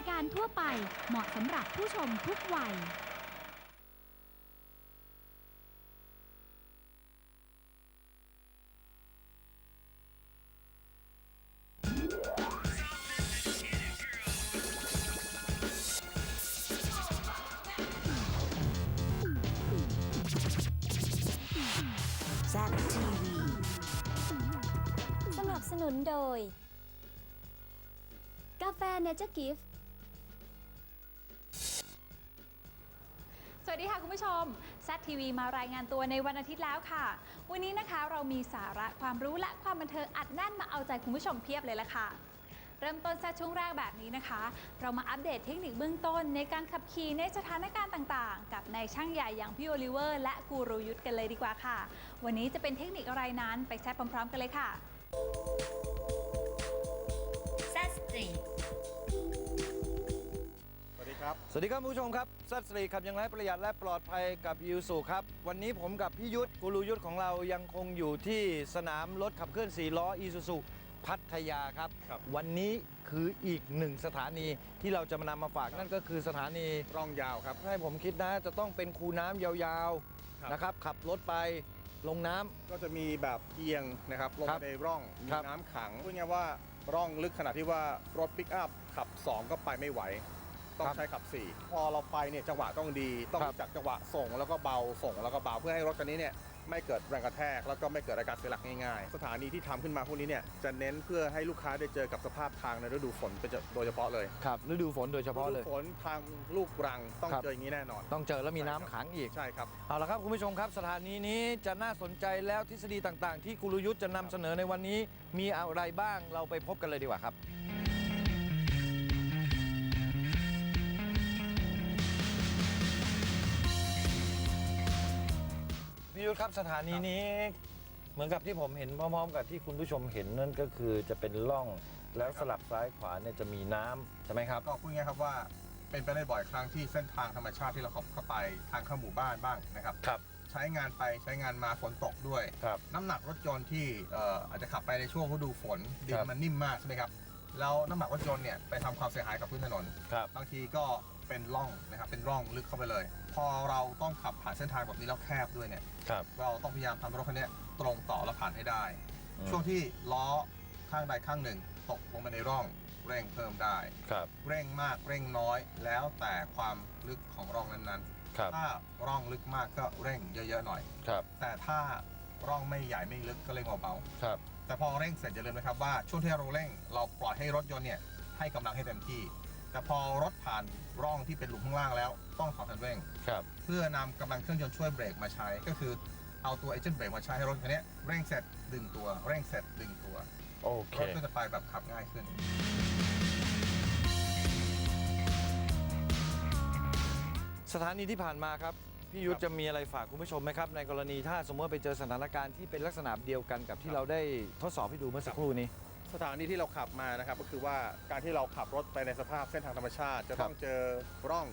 ายการทั่วไปเหมาะสำหรับผู้ชมทุกวัย แซบทีวีสนับสนุนโดย กาแฟเนเจอร์กิฟต์ วัสดีค่ะคุณผู้ชมแซทีวีมารายงานตัวในวันอาทิตย์แล้วค่ะ วันนี้นะคะเรามีสาระความรู้และความบันเทิงอัดแน่นมาเอาใจคุณผู้ชมเพียบเลยละค่ะ เริ่มต้นแซช่วงแรกแบบนี้นะคะ เรามาอัปเดตเทคนิคเบื้องต้นในการขับขี่ในสถานการณ์ต่างๆ กับนายช่างใหญ่อย่างพี่โอลิเวอร์ และกูรูยุทธกันเลยดีกว่าค่ะ วันนี้จะเป็นเทคนิคอะไรนั้นไปแซพร้อมๆ กันเลยค่ะแซสตรีท ครับ สวัสดีครับคุณผู้ชมครับสัตว์สตรีขับอยังไรประหยัดและปลอดภัยกับยูสุครับ วันนี้ผมกับพี่ยุทธกูรูยุทธของเรายังคงอยู่ที่สนามรถขับเคลื่อน4ล้ออีซูซูพัทยาครับ ครับวันนี้คืออีกหนึ่งสถานีที่เราจะมานำมาฝากนั่นก็คือสถานีร่องยาวครับ ให้ผมคิดนะจะต้องเป็นคูน้ำยาวครับ ๆนะครับขับรถไปลงน้ำ ก็จะมีแบบเอียงนะครับลงครับไปในร่องมีครับ น้ำขังพูดง่ายๆว่าร่องลึกขนาดที่ว่ารถปิกอัพขับ 2 ก็ไปไม่ไหว ต้องครับ ใช้ขับ4พอเราไปเนี่ยจังหวะต้องดี ต้องครับรู้จักจังหวะส่งแล้วก็เบาส่งแล้วก็เบาเพื่อให้รถคันนี้เนี่ยไม่เกิดแรงกระแทกแล้วก็ไม่เกิดอาการเสียหลักง่ายๆ สถานีที่ทำขึ้นมาพวกนี้เนี่ยจะเน้นเพื่อให้ลูกค้าได้เจอกับสภาพทางในฤดูฝนเป็นโดยเฉพาะเลยครับฤดูฝนโดยเฉพาะฤเลดูย ฝนทางลูกรังต้องครับ เจออย่างนี้แน่นอน ต้องเจอแล้วมีใช่น้ำครับขังอีก ใช่ครับ เอาละครับคุณผู้ชมครับ สถานีนี้จะน่าสนใจแล้วทฤษฎีต่างๆ ที่กุลยุทธ์จะนำเสนอในวันนี้ มีอะไรบ้างเราไปพบกันเลยดีกว่าครับ พี่ยุทธครับสถานีนี้ เหมือนกับที่ผมเห็นพร้อมๆกับที่คุณผู้ชมเห็นนั่นก็คือจะเป็นร่องแล้วสลับซ้ายขวาเนี่ยจะมีน้ำใช่ไหมครับ ก็พูดง่ายๆครับว่าเป็นไปได้บ่อยครั้งที่เส้นทางธรรมชาติที่เราขับเข้าไปทางเข้าหมู่บ้านบ้างนะครับ ครับ ใช้งานไปใช้งานมาฝนตกด้วย ครับ น้ำหนักรถยนต์ที่เอ่ออาจจะขับไปในช่วงฤดูฝนดิคนรับ มันนิ่มมากใช่ไหมครับแล้วน้ำหนักรถยนต์เนี่ยไปทำความเสียหายกับพื้นถนน ครับ บางทีก็เป็นร่องนะครับเป็นร่องลึกเข้าไปเลย พอเราต้องขับผ่านเส้นทางแบบนี้แล้วแคบด้วยเนี่ยครับ เราต้องพยายามทำรถคันนี้ตรงต่อและผ่านให้ได้ อืม ช่วงที่ล้อข้างใดข้างหนึ่ง ตกลงไปในร่องเร่งเพิ่มได้ ครับ เร่งมากเร่งน้อย แล้วแต่ความลึกของร่องนั้นครับ ๆ ถ้าร่องลึกมากก็เร่งเยอะๆหน่อย ครับ แต่ถ้าร่องไม่ใหญ่ไม่ลึกก็เร่งเบาครับ ๆแต่พอเร่งเสร็จอย่าลืมนะครับว่าช่วงที่เราเร่งเราปล่อยให้รถยนต์เนี่ยให้กำลังให้เต็มที่ แต่พอรถผ่านร่องที่เป็นหลุมข้างล่างแล้วต้องขอคันเร่ง ครับเพื่อนำกำลังเครื่องยนต์ช่วยเบรกมาใช้ ก็คือเอาตัวเอเจนต์เบรกมาใช้ให้รถคันนี้เร่งเสร็จดึงตัว เร่งเสร็จดึงตัว โอเค รถก็จะไปแบบขับง่ายขึ้น สถานีที่ผ่านมาครับ พี่ยุทธจะมีอะไรฝากคุณผู้ชมไหมครับ ในกรณีถ้าสมมติว่าไปเจอสถานการณ์ที่เป็นลักษณะเดียวกันกับที่เราได้ทดสอบให้ดูเมื่อสักครู่นี้ สถานีที่เราขับมานะครับก็คือว่าการที่เราขับรถไปในสภาพเส้นทางธรรมชาติ จะต้องเจอร่อง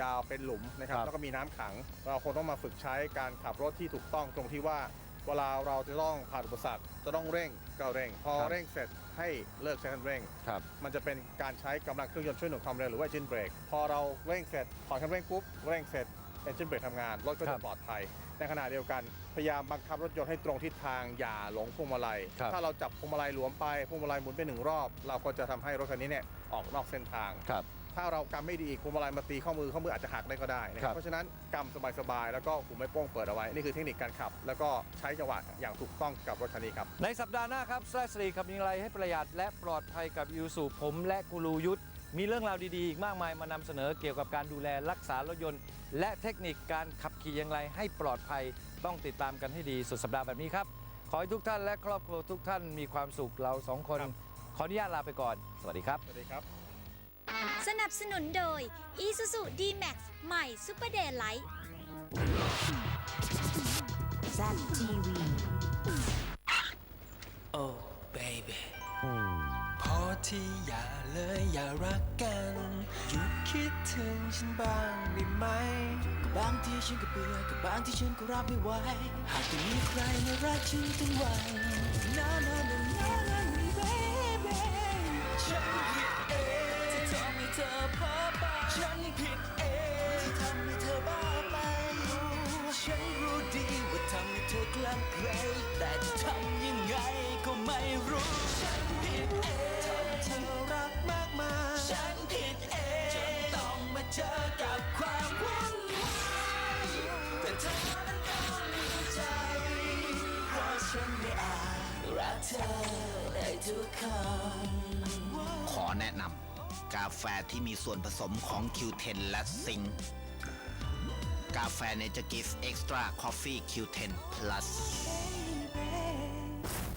ยาวๆเป็นหลุมนะครับ ครับ แล้วก็มีน้ำขัง เราคงต้องมาฝึกใช้การขับรถที่ถูกต้องตรงที่ว่า เวลาเราจะต้องผ่านอุปสรรคจะต้องเร่งก็เร่ง พอเร่งเสร็จให้เลิกใช้คันเร่ง ครับ มันจะเป็นการใช้กำลังเครื่องยนต์ช่วยหนุนความเร็วหรือว่า engine brake พอเราเร่งเสร็จถอนคันเร่งปุ๊บเร่งเสร็จ engine brake ทำงานรถก็ครัจะบ ปลอดภัย ในขณะเดียวกันพยายามบังคับรถยนต์ให้ตรงทิศทางอย่าหลงพวงมาลัย ครับถ้าเราจับพวงมาลัยหลวมไปพวงมาลัยหมุนไปหนึ่งรอบ เราก็จะทำให้รถคันนี้เนี่ยออกนอกเส้นทาง ครับถ้าเรากำไม่ดีพวงมาลัยมาตีข้อมือข้อมืออาจจะหักได้ก็ได้นะคครัรับ บเพราะฉะนั้นกำสบายๆแล้วก็หูไม่โป้งเปิดเอาไว้นี่คือเทคนิคการขับ แล้วก็ใช้จังหวะอย่างถูกต้องกับรถคันนี้ครับ ในสัปดาห์หน้าครับแซสรีขับยิงไรให้ประหยัดและปลอดภัยกับยูสุผมและกูรูยุทธ มีเรื่องราวดีๆ อีกมากมายมานำเสนอเกี่ยวกับการดูแลรักษารถยนต์ และเทคนิคการขับขี่อย่างไรให้ปลอดภัยต้องติดตามกันให้ดีสุดสัปดาห์แบบนี้ครับ ขอให้ทุกท่านและครอบครัวทุกท่านมีความสุขเราสองคน ครับ ขออนุญาตลาไปก่อน สวัสดีครับ สวัสดีครับ สนับสนุนโดย Isuzu D-Max ใหม่ Super Daylight แซบ ที่อย่าเลยอย่ารักกันหยุดคิดถึงฉันบ้างได้ไหมก็บางทีฉันก็เบื่อก็บางทีฉันก็รับไม่ไหวหากจะมีใครมารักฉันทั้งวัน No no no no no baby ฉันผิดเองที่ทำให้เธอพาไปฉันผิดเองที่ทำให้เธอบ้าไปฉันรู้ดีว่าทำให้เธอกลั้นไกลแต่จะทำยังไงก็ไม่รู้ฉันผิดเอง เธอรักมากมายฉันผิดเองจนต้องมาเจอกับความวุ่นวายแต่เธอนั้นก็มีใจเพราะฉันไม่อาจรักเธอได้ทุกคนขอแนะนำกาแฟที่มีส่วนผสมของ Q10 และซิงค์กาแฟเนเจอร์กิฟต์เอ็กซ์ตร้าคอฟฟี่ Q10 plus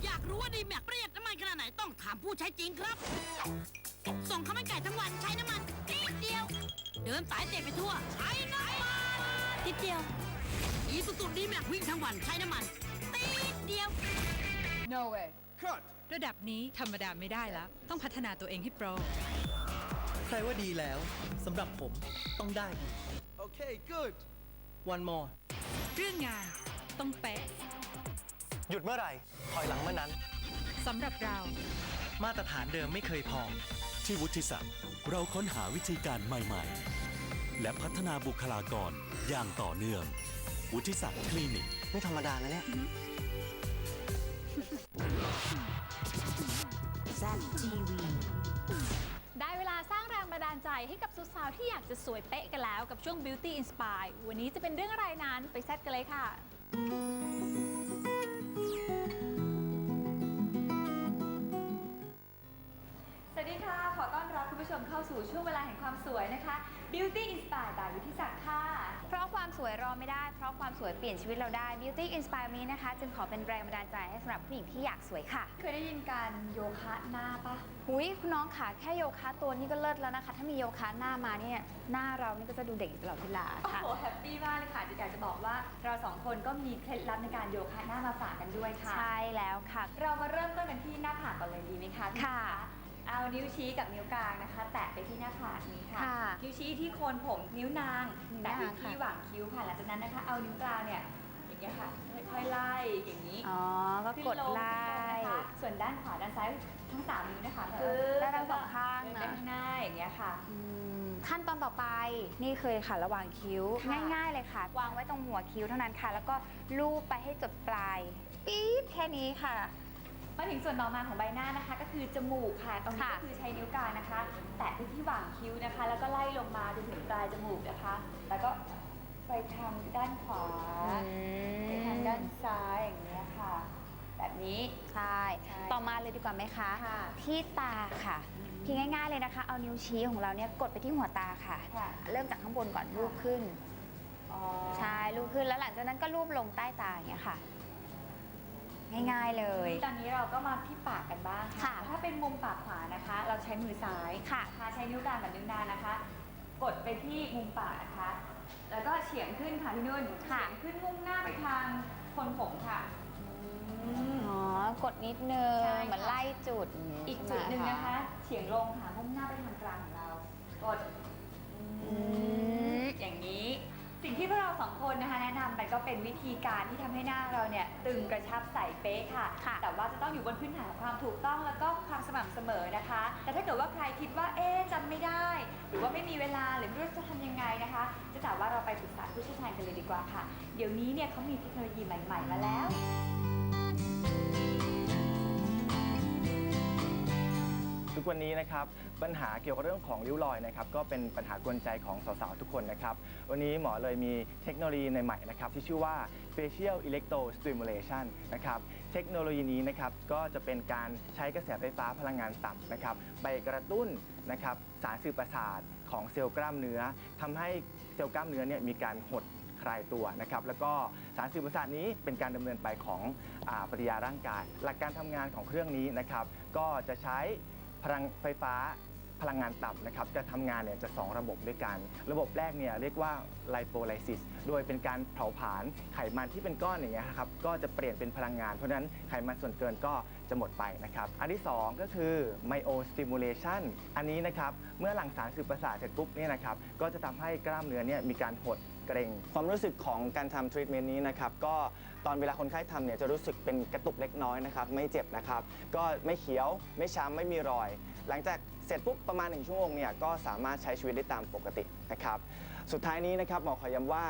อยากรู้ว่าดีแม็กประหยัดน้ำมันขนาด ไหนต้องถามผู้ใช้จริงครับ ส่งข้าวมันไก่ทั้งวันใช้น้ำมันนิดเดียว เดินสายเตะไปทั่ว ใช้น้ำมันนิดเดียวอีสุสุดีแม็กวิ่งทั้งวันใช้น้ำมันนิดเดียว No way คัดระดับนี้ธรรมดาไม่ได้แล้ว ต้องพัฒนาตัวเองให้โปร ใครว่าดีแล้วสำหรับผมต้องได้ดีโอเค good one more เรื่องงานต้องเป๊ะ หยุดเมื่อไหร่ถอยหลังเมื่อนั้น สำหรับเรา มาตรฐานเดิมไม่เคยพอ ที่วุฒิศักดิ์เราค้นหาวิธีการใหม่ ๆ และพัฒนาบุคลากรอย่างต่อเนื่อง วุฒิศักดิ์คลินิก ไม่ธรรมดานะเนี่ย ZTV ได้เวลาสร้างแรงบันดาลใจให้กับสาวๆที่อยากจะสวยเป๊ะกันแล้วกับช่วง Beauty Inspire วันนี้จะเป็นเรื่องอะไรนั้นไปแซดกันเลยค่ะ วัสดีค่ะ ขอต้อนรับคุณผู้ชมเข้าสู่ช่วงเวลาแห่งความสวยนะคะ Beauty Inspire by วิทิศักดิ์ค่ะ เพราะความสวยรอไม่ได้ เพราะความสวยเปลี่ยนชีวิตเราได้ Beauty Inspire นี้นะคะ จึงขอเป็นแรงบันดาลใจให้สำหรับผู้หญิงที่อยากสวยค่ะ เคยได้ยินการโยคะหน้าปะหุยคุณน้องค่ะแค่โยคะตัวนี้ก็เลิศแล้วนะคะ ถ้ามีโยคะหน้ามาเนี่ยหน้าเรานี่ก็จะดูเด็กอยู่ตลอดเวลาโอ้ค่ะโหแฮปปี้มากเลยค่ะอยากจะบอกว่าเราสองคนก็มีเคล็ดลับในการโยคะหน้ามาฝากกันด้วยค่ะ ใช่แล้วค่ะ เรามาเริ่มต้นกันที่หน้าผากก่อนเลยดีไหมคะพี่ค่ะ เอานิ้วชี้กับนิ้วกลางนะคะ แตะไปที่หน้าผากนี้ค่ะ ค่ะนิ้วชี้ที่โคนผมนิ้วนางนิ้วแตะนางไปที่ค่ะ หว่างคิ้วค่ะหลังจากนั้นนะคะ เอานิ้วกลางเนี่ยอย่างเงี้ยค่ะค่อยๆไล่อย่างนี้อ๋อ ก็กดไล่ขึ้นลงนะคะส่วนด้านขวาด้านซ้ายทั้งสามนิ้วนะคะเออได้ทั้งสองข้างนะเดินไปข้างหน้าอย่างเงี้ยค่ะ อืมขั้นตอนต่อไปนี่เคยค่ะระหว่างคิ้ว ค่ะ ง่ายๆเลยค่ะ วางไว้ตรงหัวคิ้วเท่านั้นค่ะ แล้วก็ลูบไปให้จดปลาย ปี๊ดแค่นี้ค่ะ มาถึงส่วนต่อมาของใบหน้านะคะ ก็คือจมูกค่ะตรงนี้ค่ะก็คือใช้นิ้วกลางนะคะ แตะไปที่หว่างคิ้วนะคะ แล้วก็ไล่ลงมาจนถึงปลายจมูกนะคะ แล้วก็ไปทางด้านขวาไปทางด้านซ้ายอย่างเงี้ยค่ะ แบบนี้ ใช่ ใช่ต่อมาเลยดีกว่าไหมคะ ค่ะที่ตาค่ะเพียงง่ายๆเลยนะคะ เอานิ้วชี้ของเราเนี่ยกดไปที่หัวตาค่ะ ค่ะเริ่มจากข้างบนก่อนลูบขึ้น อ๋อ ใช่ลูบขึ้นแล้วหลังจากนั้นก็ลูบลงใต้ตาอย่างเงี้ยค่ะ ง่าย ๆเลย ตอนนี้เราก็มาที่ปากกันบ้างค่ะ ค่ะถ้าเป็นมุมปากขวานะคะ เราใช้มือซ้ายค่ะนะคะใช้นิ้วกลางกับนิ้วนางนะคะ กดไปที่มุมปากนะคะ แล้วก็เฉียงขึ้นค่ะพี่นุ่นค่ะ เฉียงขึ้นมุ่งหน้าไปทางโคนผมค่ะอืม อ๋อกดนิดนึงใช่ค่ะ เหมือนไล่จุดย่างงี้อีกใช่จุดหนึ่งไมนะคะ เฉียงลงค่ะมุ่งหน้าไปทางกลางของเรา กดอืมอย่างนี้ สิ่งที่พวกเราสองคนนะคะแนะนำไปก็เป็นวิธีการที่ทำให้หน้าเราเนี่ยตึงกระชับใสเป๊ะค่ะ ค่ะแต่ว่าจะต้องอยู่บนพื้นฐานของความถูกต้องแล้วก็ความสม่ำเสมอนะคะ แต่ถ้าเกิดว่าใครคิดว่าเอ๊ะจำไม่ได้ หรือว่าไม่มีเวลาหรือไม่รู้จะทำยังไงนะคะ จะถามว่าเราไปปรึกษาผู้เชี่ยวชาญกันเลยดีกว่าค่ะ เดี๋ยวนี้เนี่ยเขามีเทคโนโลยีใหม่ ๆ มาแล้ว ทุกวันนี้นะครับปัญหาเกี่ยวกับเรื่องของริ้วรอยนะครับก็เป็นปัญหากวนใจของสาวๆทุกคนนะครับวันนี้หมอเลยมีเทคโนโลยีใหม่ๆนะครับที่ชื่อว่า facial electro stimulation นะครับเทคโนโลยีนี้นะครับก็จะเป็นการใช้กระแสไฟฟ้าพลังงานต่ำนะครับไปกระตุ้นนะครับสารสื่อประสาทของเซลล์กล้ามเนื้อทำให้เซลล์กล้ามเนื้อเนี่ยมีการหดคลายตัวนะครับแล้วก็สารสื่อประสาทนี้เป็นการดำเนินไปของอปฏิกิริยาร่างกาย หลักการทำงานของเครื่องนี้นะครับก็จะใช้ พลังไฟฟ้าพลังงานต่ำนะครับจะทำงานเนี่ยจะ 2 ระบบด้วยกัน ระบบแรกเนี่ยเรียกว่าไลโปไลซิสโดยเป็นการเผาผลาญไขมันที่เป็นก้อนอย่างเงี้ยครับก็จะเปลี่ยนเป็นพลังงาน เพราะฉะนั้นไขมันส่วนเกินก็จะหมดไปนะครับ อันที่ 2 ก็คือไมโอสติมูเลชันอันนี้นะครับเมื่อหลั่งสารสื่อประสาทเสร็จปุ๊บเนี่ยนะครับก็จะทำให้กล้ามเนื้อเนี่ยมีการหด เกรงความรู้สึกของการทำทรีทเมนต์นี้นะครับก็ตอนเวลาคนไข้ทำเนี่ยจะรู้สึกเป็นกระตุกเล็กน้อยนะครับไม่เจ็บนะครับก็ไม่เขียวไม่ช้ำไม่มีรอย หลังจากเสร็จสร็จปุ๊บประมาณ 1 ชั่วโมงเนี่ยก็สามารถใช้ชีวิตได้ตามปกตินะครับสุดท้ายนี้นะครับหมอขอย้ำว่า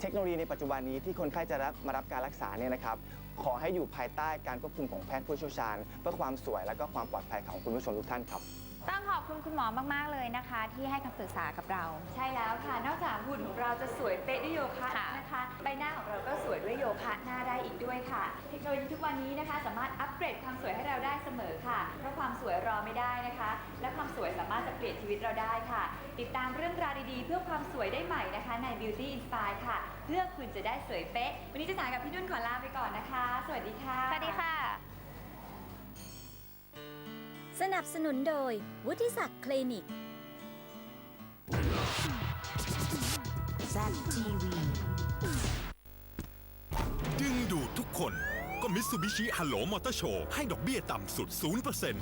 เทคโนโลยีในปัจจุบันนี้ที่คนไข้จะรับมารับการรักษาเนี่ยนะครับขอให้อยู่ภายใต้การควบคุมของแพทย์ผู้เชี่ยวชาญ เพื่อความสวยและก็ความปลอดภัยของคุณผู้ชมทุกท่านครับ ต้องขอบคุณคุณหมอมาก ๆ เลยนะคะ ที่ให้คำปรึกษากับเรา ใช่แล้วค่ะ นอกจากหุ่นของเราจะสวยเป๊ะด้วยโยคะนะคะ ใบหน้าของเราก็สวยด้วยโยคะหน้าได้อีกด้วยค่ะ เทคโนโลยีทุกวันนี้นะคะ สามารถอัปเกรดความสวยให้เราได้เสมอค่ะ เพราะความสวยรอไม่ได้นะคะ และความสวยสามารถจะเปลี่ยนชีวิตเราได้ค่ะ ติดตามเรื่องราวดีๆ เพื่อความสวยได้ใหม่นะคะ ใน Beauty Inspire ค่ะ เพื่อคุณจะได้สวยเป๊ะ วันนี้เจะสากับพี่นุ่นขอลาไปก่อนนะคะ สวัสดีค่ะ สวัสดีค่ะ สนับสนุนโดย วุฒิศักดิ์คลินิก ZTV ดึงดูดทุกคนก็มิ t ซูบิชิฮัลโหลมอเตอร์โชว์ให้ดอกเบี้ยต่ำสุด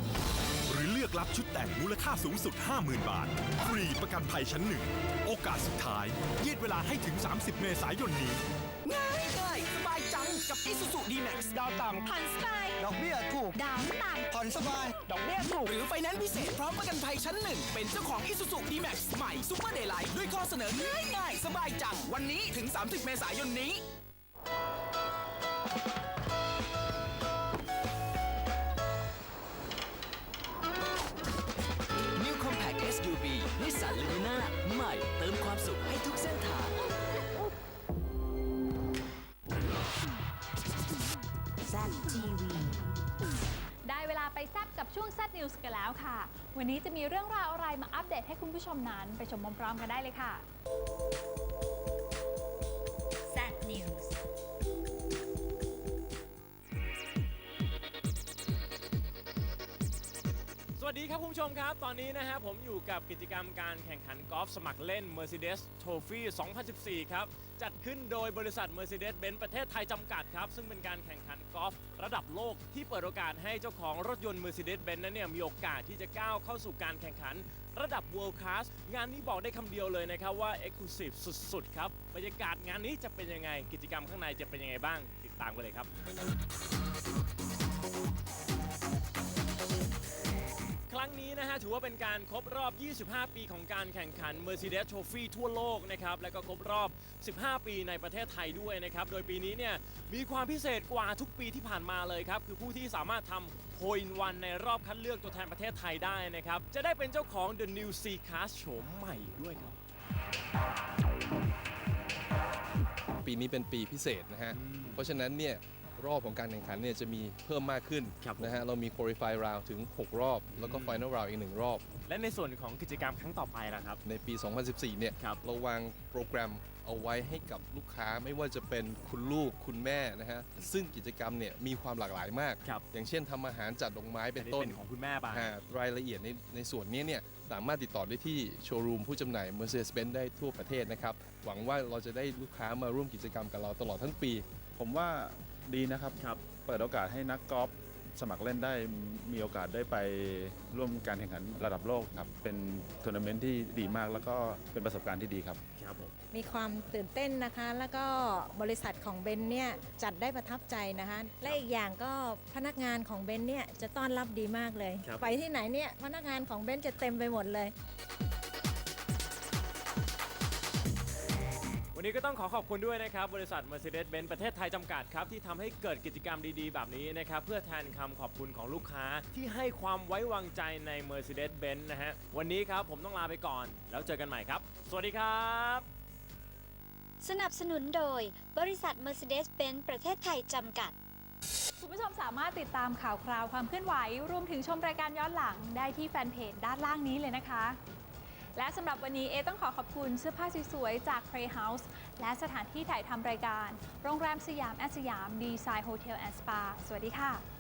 0%หรือเลือกรับชุดแต่งมูลค่าสูงสุด 50,000 บาท ฟรีประกันภัยชั้นหนึ่ง โอกาสสุดท้ายยืดเวลาให้ถึง 30 เมษายนนี้ ง่ายง่ายสบายจัง กับ Isuzu D-Max ดาวต่ำผ่อนสบายดอกเบี้ยถูก ดาวต่ำผ่อนสบาย ดอกเบี้ยถูก หรือไฟแนนซ์พิเศษพร้อมประกันภัยชั้นหนึ่ง เป็นเจ้าของ Isuzu D-Max ใหม่ Super Daylight ด้วยข้อเสนอง่ายง่ายสบายจัง วันนี้ถึง 30 เมษายนนี้ New Compact SUV นิสสันลูน่าใหม่เติมความสุขให้ทุกเส้นทาง TV ได้เวลาไปแซบกับช่วง Z News กันแล้วค่ะ วันนี้จะมีเรื่องราวอะไรมาอัปเดตให้คุณผู้ชมนั้น ไปชมพร้อมๆกันได้เลยค่ะ วัสดีครับคุณผู้ชมครับ ตอนนี้นะฮะผมอยู่กับกิจกรรมการแข่งขันกอล์ฟสมัครเล่น Mercedes Trophy 2014 ครับ จัดขึ้นโดยบริษัท Mercedes-Benz ประเทศไทยจำกัดครับ ซึ่งเป็นการแข่งขันกอล์ฟระดับโลกที่เปิดโอกาสให้เจ้าของรถยนต์ Mercedes-Benz นั้นเนี่ยมีโอกาสที่จะก้าวเข้าสู่การแข่งขันระดับ World Class งานนี้บอกได้คำเดียวเลยนะครับว่า Exclusive สุด ๆ ครับ บรรยากาศงานนี้จะเป็นยังไง กิจกรรมข้างในจะเป็นยังไงบ้าง ติดตามกันเลยครับ รั้งนี้นะฮะถือว่าเป็นการครบรอบ 25 ปีของการแข่งขัน Mercedes Trophy ทั่วโลกนะครับและก็ครบรอบ 15 ปีในประเทศไทยด้วยนะครับโดยปีนี้เนี่ยมีความพิเศษกว่าทุกปีที่ผ่านมาเลยครับคือผู้ที่สามารถทำโ i นวันในรอบคัดเลือกตัวแทนประเทศไทยได้นะครับจะได้เป็นเจ้าของ The New C Class โฉมใหม่ด้วยครับ ปีนี้เป็นปีพิเศษนะฮะ เพราะฉะนั้นเนี่ย รอบของการแข่งขันเนี่ยจะมีเพิ่มมากขึ้นนะฮะเรามี qualify round ถึง 6 รอบ แล้วก็ final round อีก 1 รอบ และในส่วนของกิจกรรมครั้งต่อไปล่ะครับ ในปี 2014 เนี่ยเราวางโปรแกรมเอาไว้ให้กับลูกค้าไม่ว่าจะเป็นคุณลูกคุณแม่นะฮะซึ่งกิจกรรมเนี่ยมีความหลากหลายมากอย่างเช่นทำอาหารจัดดอกไม้เป็นต้นอันนี้เป็นของคุณแม่ไป อ่ารายละเอียดในในส่วนนี้เนี่ยสามารถติดต่อได้ที่โชว์รูมผู้จำหน่าย Mercedes-Benz ได้ทั่วประเทศนะครับ หวังว่าเราจะได้ลูกค้ามาร่วมกิจกรรมกับเราตลอดทั้งปี ผมว่า ดีนะครับ เปิดโอกาสให้นักกอล์ฟสมัครเล่นได้มีโอกาสได้ไปร่วมการแข่งขันระดับโลกครับ เป็นทัวร์นาเมนต์ที่ดีมากแล้วก็เป็นประสบการณ์ที่ดีครับ ครับผมมีความตื่นเต้นนะคะ แล้วก็บริษัทของเบนเนี่ยจัดได้ประทับใจนะคะ และอีกอย่างก็พนักงานของเบนเนี่ยจะต้อนรับดีมากเลย ครับ ไปที่ไหนเนี่ยพนักงานของเบนจะเต็มไปหมดเลย วันนี้ก็ต้องขอขอบคุณด้วยนะครับ บริษัท Mercedes-Benz ประเทศไทยจำกัดครับ ที่ทำให้เกิดกิจกรรมดีๆ แบบนี้นะครับ เพื่อแทนคำขอบคุณของลูกค้าที่ให้ความไว้วางใจใน Mercedes-Benz นะฮะ วันนี้ครับผมต้องลาไปก่อน แล้วเจอกันใหม่ครับ สวัสดีครับ สนับสนุนโดย บริษัท Mercedes-Benz ประเทศไทยจำกัด คุณผู้ชมสามารถติดตามข่าวคราวความเคลื่อนไหว รวมถึงชมรายการย้อนหลังได้ที่แฟนเพจด้านล่างนี้เลยนะคะ และสำหรับวันนี้เอต้องขอขอบคุณเสื้อผ้าสวยๆจาก Play House และสถานที่ถ่ายทำรายการ โรงแรมสยามแอสยามดีไซน์โฮเทลแอนด์สปาสวัสดีค่ะ